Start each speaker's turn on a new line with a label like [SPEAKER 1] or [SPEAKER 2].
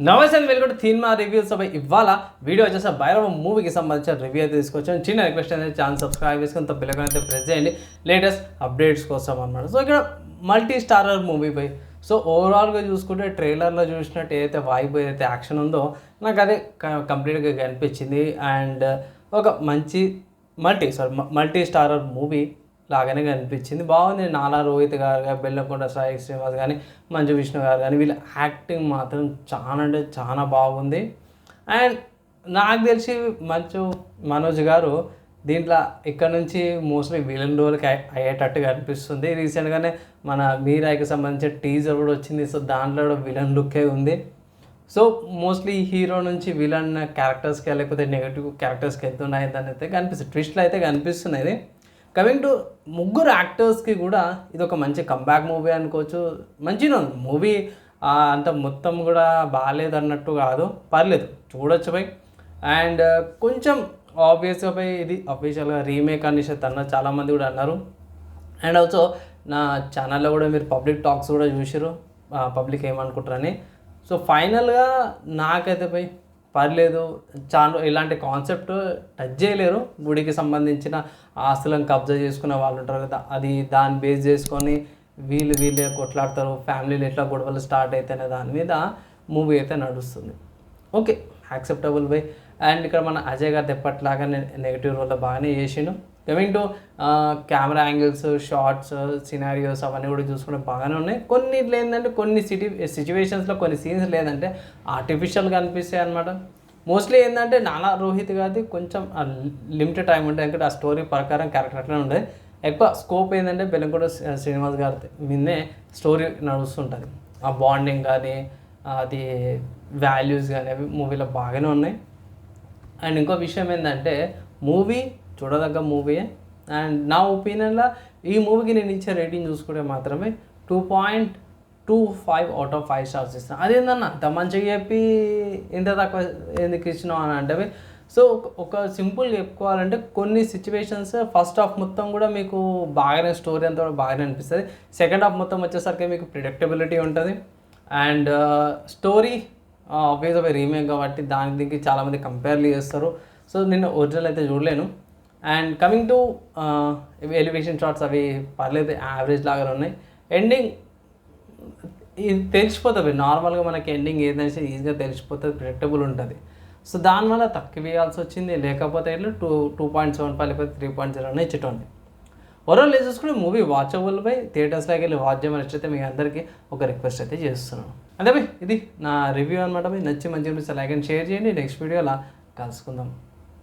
[SPEAKER 1] నమస్తే and welcome థీన్ మా reviews అవి ఇవాళ వీడియో వచ్చేసి భైరవ మూవీకి సంబంధించిన రివ్యూ అయితే తీసుకొచ్చాను చిన్న రిక్వెస్ట్ అనేది ఛానల్ సబ్స్క్రైబ్ చేసుకుని తప్ప అయితే ప్రెస్ చేయండి. లేటెస్ట్ అప్డేట్స్ కోసం అనమాట సో ఇక్కడ మల్టీ స్టారర్ మూవీ పై సో ఓవరాల్గా చూసుకుంటే ట్రైలర్లో చూసినట్టు ఏదైతే వైబ్ ఏదైతే యాక్షన్ ఉందో నాకు అదే కంప్లీట్గా కనిపించింది. అండ్ ఒక మంచి multi sorry multi starrer movie లాగానే కనిపించింది. బాగుంది. నాలా రోహిత్ గారు కానీ బెల్లంకొండ సాయి శ్రీనివాస్ కానీ మంచు విష్ణు గారు కానీ వీళ్ళ యాక్టింగ్ మాత్రం చాలా అంటే చాలా బాగుంది. అండ్ నాకు తెలిసి మంచు మనోజ్ గారు దీంట్లో ఇక్కడ నుంచి మోస్ట్లీ విలన్ రోల్కి అయ్యేటట్టుగా అనిపిస్తుంది. రీసెంట్గానే మన మీరాయికి సంబంధించిన టీజర్ కూడా వచ్చింది. సో దాంట్లో కూడా విలన్ లుక్కే ఉంది. సో మోస్ట్లీ హీరో నుంచి విలన్ క్యారెక్టర్స్కి లేకపోతే నెగిటివ్ క్యారెక్టర్స్కి వెళ్తున్నాయి దాని అయితే కనిపిస్తుంది. ట్విస్ట్లు అయితే కనిపిస్తున్నాయి. కమింగ్ టు ముగ్గురు యాక్టర్స్కి కూడా ఇది ఒక మంచి కంబ్యాక్ మూవీ అనుకోవచ్చు. మంచిగా ఉంది మూవీ అంత మొత్తం కూడా బాగాలేదు అన్నట్టు కాదు. పర్లేదు చూడొచ్చు పై అండ్ కొంచెం ఆబ్వియస్గా పై ఇది అఫీషియల్గా రీమేక్ అనేసి అన్న చాలామంది కూడా అన్నారు. అండ్ ఆల్సో నా ఛానల్లో కూడా మీరు పబ్లిక్ టాక్స్ కూడా చూసారు పబ్లిక్ ఏమనుకుంటారని. సో ఫైనల్గా నాకైతే పోయి పర్లేదు. చాలా ఇలాంటి కాన్సెప్ట్ టచ్ చేయలేరు. గుడికి సంబంధించిన ఆస్తులను కబ్జా చేసుకునే వాళ్ళు ఉంటారు కదా అది దాన్ని బేస్ చేసుకొని వీళ్ళు వీళ్ళే కొట్లాడతారు. ఫ్యామిలీలు ఎట్లా గొడవలు స్టార్ట్ అయితేనే దాని మీద మూవీ అయితే నడుస్తుంది. ఓకే యాక్సెప్టబుల్ బై అండ్ ఇక్కడ మన అజయ్ గారు ఎప్పట్లాగా నెగిటివ్ రోల్లో బాగానే చేసిండు. Coming to camera angles shots scenarios అవన్నీ కూడా చూసుకుంటే బాగానే ఉన్నాయి. కొన్ని ఏంటంటే కొన్ని సిటీ సిచ్యువేషన్స్లో కొన్ని సీన్స్ లేదంటే ఆర్టిఫిషియల్గా అనిపిస్తాయి అనమాట మోస్ట్లీ ఏంటంటే నానా రోహిత్ గారిది కొంచెం లిమిటెడ్ టైం ఉంటుంది ఎందుకంటే ఆ స్టోరీ ప్రకారం క్యారెక్టర్ అట్లనే ఉంటుంది ఎక్కువ స్కోప్ ఏంటంటే బెల్లంకొండ శ్రీనివాస్ గారి మీదనే స్టోరీ నడుస్తుంటుంది. ఆ బాండింగ్ కానీ అది వాల్యూస్ కానీ అవి మూవీలో బాగానే ఉన్నాయి. అండ్ ఇంకో విషయం ఏంటంటే మూవీ చూడదగ్గ మూవీయే అండ్ నా ఒపీనియన్లో ఈ మూవీకి నేను ఇచ్చే రేటింగ్ చూసుకుంటే మాత్రమే two point two five out of five stars ఇస్తాను అదేందన్న అంత మంచిగా చెప్పి ఇంత తక్కువ ఎందుకు ఇచ్చినావు అని అంటే సో ఒక సింపుల్ చెప్పుకోవాలంటే కొన్ని సిచ్యువేషన్స్ ఫస్ట్ హాఫ్ మొత్తం కూడా మీకు బాగానే స్టోరీ అంతా కూడా బాగానే అనిపిస్తుంది. సెకండ్ హాఫ్ మొత్తం వచ్చేసరికి మీకు ప్రిడిక్టబిలిటీ ఉంటుంది. అండ్ స్టోరీ ఆబ్వియస్గా రీమేక్ కాబట్టి దానికి దీనికి చాలామంది కంపేర్లు చేస్తారు. సో నేను ఒరిజినల్ అయితే చూడలేను. And coming to elevation shots అవి పర్లేదు యావరేజ్ లాగానే ఉన్నాయి. ఎండింగ్ ఇది తెలిసిపోతుంది. నార్మల్గా మనకి ఎండింగ్ ఏదైనా ఈజీగా తెలిసిపోతుంది ప్రిడిక్టబుల్ ఉంటుంది. సో దానివల్ల తక్కువ వేయాల్సి వచ్చింది. లేకపోతే ఇట్లా two two point seven five లేకపోతే త్రీ పాయింట్ జీరో అని ఇచ్చేటోండి ఓవరాల్ చూసుకుని మూవీ వాచబుల్ బై థియేటర్స్లోకి వెళ్ళి వాచ్ చేయమని వచ్చి మీ అందరికీ ఒక రిక్వెస్ట్ అయితే చేస్తున్నాను. అంతే బై ఇది నా రివ్యూ అనమాట మీ నచ్చి మంచి లైక్ అండ్ షేర్ చేయండి. నెక్స్ట్ వీడియోలో కలుసుకుందాం.